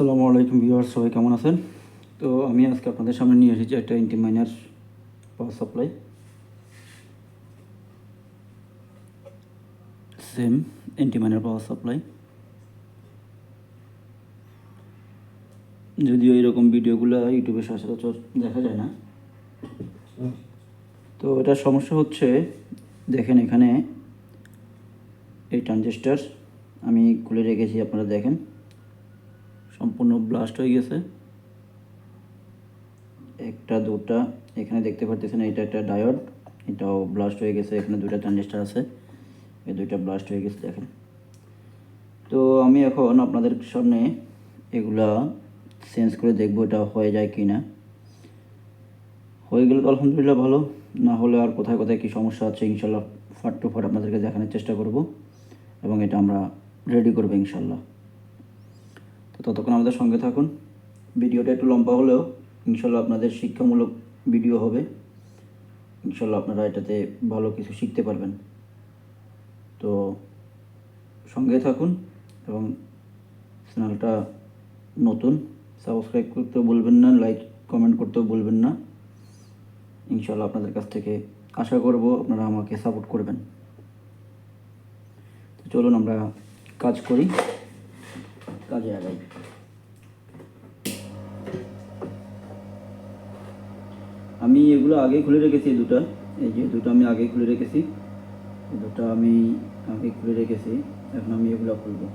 আসসালামু আলাইকুম ভিউয়ার্স, সবাই কেমন আছেন? তো আমি আজকে আপনাদের সামনে নিয়ে এসেছি একটা ইন্টি মাইনার পাওয়ার সাপ্লাই সেম ইন্টি মাইনার পাওয়ার সাপ্লাই যদিও এরকম ভিডিওগুলো ইউটিউবে সচরাচর দেখা যায় না। তো এটার সমস্যা হচ্ছে, দেখেন এখানে এই ট্রানজিস্টার আমি খুলে রেখেছি, আপনারা দেখেন। সম্পূর্ণ ব্লাস্ট হয়ে গেছে। একটা, দুটা, এখানে দেখতে পারতেছেন এটা একটা ডায়োড এটাও ব্লাস্ট হয়ে গেছে, এখানে দুটা ট্রানজিস্টার আছে, এই দুইটা ব্লাস্ট হয়ে গেছে, দেখেন। তো আমি এখন আপনাদের সামনে এগুলা চেঞ্জ করে দেখব এটা হয়ে যায় কি না হয়ে গেলে তো আলহামদুলিল্লাহ ভালো, না হলে আর কোথায় কোথায় কী সমস্যা আছে, ইনশাল্লাহ ফাট টু ফাট আপনাদেরকে দেখানোর চেষ্টা করব, এবং এটা আমরা রেডি করব ইনশাল্লাহ। তো ততক্ষণ আমাদের সঙ্গে থাকুন। ভিডিওটা একটু লম্বা হলেও ইনশাল্লাহ আপনাদের শিক্ষামূলক ভিডিও হবে। ইনশাল্লাহ আপনারা এটাতে ভালো কিছু শিখতে পারবেন। তো সঙ্গে থাকুন এবং চ্যানেলটা নতুন, সাবস্ক্রাইব করতেও বলবেন না, লাইক, কমেন্ট করতেও বলবেন না। ইনশাল্লাহ আপনাদের কাছ থেকে আশা করব আপনারা আমাকে সাপোর্ট করবেন। তো চলুন আমরা কাজ করি। কাজে আগাই। আমি এগুলো আগে খুলে রেখেছি দুটা। এই যে দুটো আমি আগে খুলে রেখেছি দুটো আমি আগে খুলে রেখেছি, এখন আমি এগুলো খুলবো।